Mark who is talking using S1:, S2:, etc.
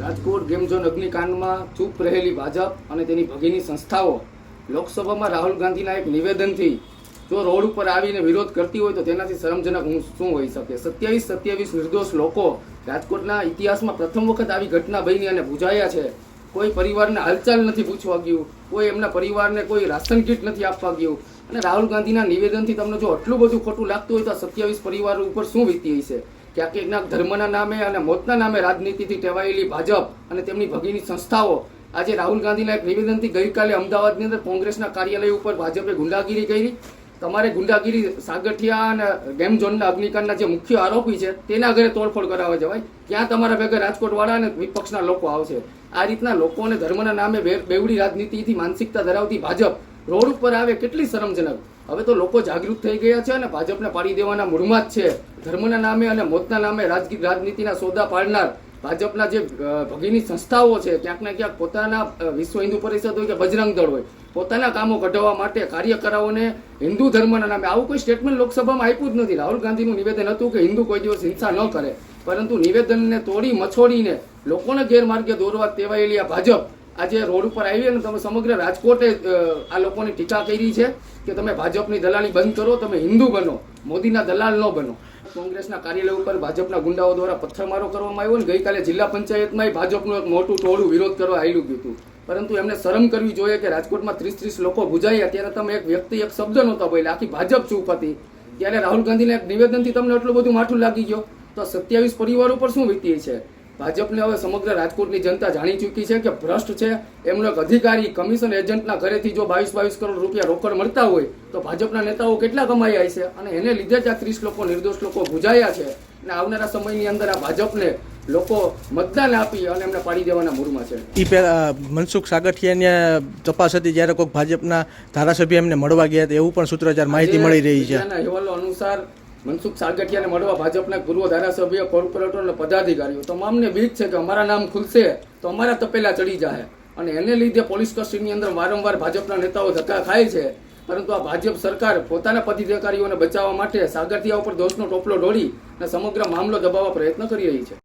S1: Rajkot game zone અગ્નિકાંડમાં ચૂપ રહેલી ભાજપ અને તેની ભગીની સંસ્થાઓ. લોકસભામાં રાહુલ ગાંધીના એક નિવેદનથી જો રોડ ઉપર આવીને વિરોધ કરતી હોય તો તેનાથી શરમજનક હું શું હોઈ શકે? સત્યાવીસ સત્યાવીસ નિર્દોષ લોકો રાજકોટના ઇતિહાસમાં પ્રથમ વખત આવી ઘટના બની અને બુજાયા છે. કોઈ પરિવારને હાલચાલ નથી પૂછવા ગયું. કોઈ એમના પરિવારને કોઈ રાશન કીટ નથી આપવા ગયું. અને રાહુલ ગાંધીના નિવેદનથી તમને જો આટલું બધું ખોટું લાગતું હોય તો સત્યાવીસ પરિવાર ઉપર શું વીતી હશે? ક્યાંક ક્યાંક ધર્મના નામે અને મોતના નામે રાજનીતિથી ટેવાયેલી ભાજપ અને તેમની ભગીની સંસ્થાઓ. આજે રાહુલ ગાંધીના એક નિવેદનથી ગઈકાલે અમદાવાદની અંદર કોંગ્રેસના કાર્યાલય ઉપર ભાજપે ગુંડાગીરી કરી. તમારે ગુંડાગીરી સાગઠિયા અને ગેમ ઝોનના અગ્નિકાંડના જે મુખ્ય આરોપી છે, તેના ઘરે તોડફોડ કરાવવા જવાય. ક્યાં તમારા ભેગા રાજકોટવાળા અને વિપક્ષના લોકો આવશે? આ રીતના લોકોને ધર્મના નામે બેવડી રાજનીતિથી માનસિકતા ધરાવતી ભાજપ રોડ ઉપર આવે, કેટલી શરમજનક. હવે તો લોકો જાગૃત થઈ ગયા છે અને ભાજપને પાડી દેવાના મૂળમાં જ છે. ધર્મના નામે અને મોતના નામે રાજકીય રાજનીતિના સોદા પાડનાર ભાજપના જે ભગીની સંસ્થાઓ છે, ક્યાંક ને ક્યાંક પોતાના વિશ્વ હિન્દુ પરિષદ હોય કે બજરંગ દળ હોય, પોતાના કામો કઢાવવા માટે કાર્યકરોને હિન્દુ ધર્મના નામે, આવું કોઈ સ્ટેટમેન્ટ લોકસભામાં આપ્યું જ નથી. રાહુલ ગાંધીનું નિવેદન હતું કે હિન્દુ કોઈ દિવસ હિંસા ન કરે. પરંતુ નિવેદનને તોડી, મછોડીને લોકોને ગેરમાર્ગે દોરવા તેવાયેલી આ ભાજપ આજે રોડ ઉપર આવી અને તમે સમગ્ર રાજકોટે આ લોકોની ટીકા કરી છે કે તમે ભાજપની દલાલી બંધ કરો, તમે હિન્દુ બનો, મોદીના દલાલ ન બનો. કોંગ્રેસના કાર્યાલય ઉપર ભાજપના ગુંડાઓ દ્વારા પથ્થરમારો કરવામાં આવ્યો અને ગઈકાલે જિલ્લા પંચાયતમાં ભાજપનું એક મોટું ટોળું વિરોધ કરવા આવેલું ગયું હતું. પરંતુ એમને શરમ કરવી જોઈએ કે રાજકોટમાં ત્રીસ ત્રીસ લોકો ભૂજાયા ત્યારે તમે એક વ્યક્તિ, એક શબ્દ નહોતા બોલ્યા, આખી ભાજપ ચૂપ હતી. ત્યારે રાહુલ ગાંધીના એક નિવેદનથી તમને એટલું બધું માઠું લાગી ગયો? તો સત્યાવીસ પરિવારો પર શું વીતી છે? ભાજપને હવે સમગ્ર રાજકોટની જનતા જાણી ચૂકી છે કે ભ્રષ્ટ છે. એમનો એક અધિકારી કમિશન એજન્ટના ઘરેથી જો બાવીસ બાવીસ કરોડ રૂપિયા રોકડ મળતા હોય તો ભાજપના નેતાઓ કેટલા કમાયા છે? અને એને લીધે જ આ ત્રીસ લોકો નિર્દોષ લોકો ગુજાયા છે. અને આવનારા સમયની અંદર આ ભાજપને લોકો મતદાન આપી અને એમને પાડી દેવાના મૂડમાં છે.
S2: એ પહેલાં મનસુખ સાગઠિયાની તપાસ હતી જ્યારે કોઈક ભાજપના ધારાસભ્ય એમને મળવા ગયા હતા એવું પણ સૂત્રોચ્ચાર માહિતી મળી રહી છે.
S1: અહેવાલો અનુસાર મનસુખ સાગઠિયાને મળવા ભાજપના પૂર્વ ધારાસભ્ય, કોર્પોરેટર અને પદાધિકારીઓ. તમામને બીક છે કે અમારા નામ ખુલશે, તો અમારા તપેલા ચડી જાય અને એને લીધે પોલીસ કસ્ટડીની અંદર વારંવાર ભાજપના નેતાઓ ધક્કા ખાય છે. પરંતુ આ ભાજપ સરકાર પોતાના પદાધિકારીઓને બચાવવા માટે સાગઠિયા ઉપર દોષનો ટોપલો ઢોળી અને સમગ્ર મામલો દબાવવા પ્રયત્ન કરી રહી છે.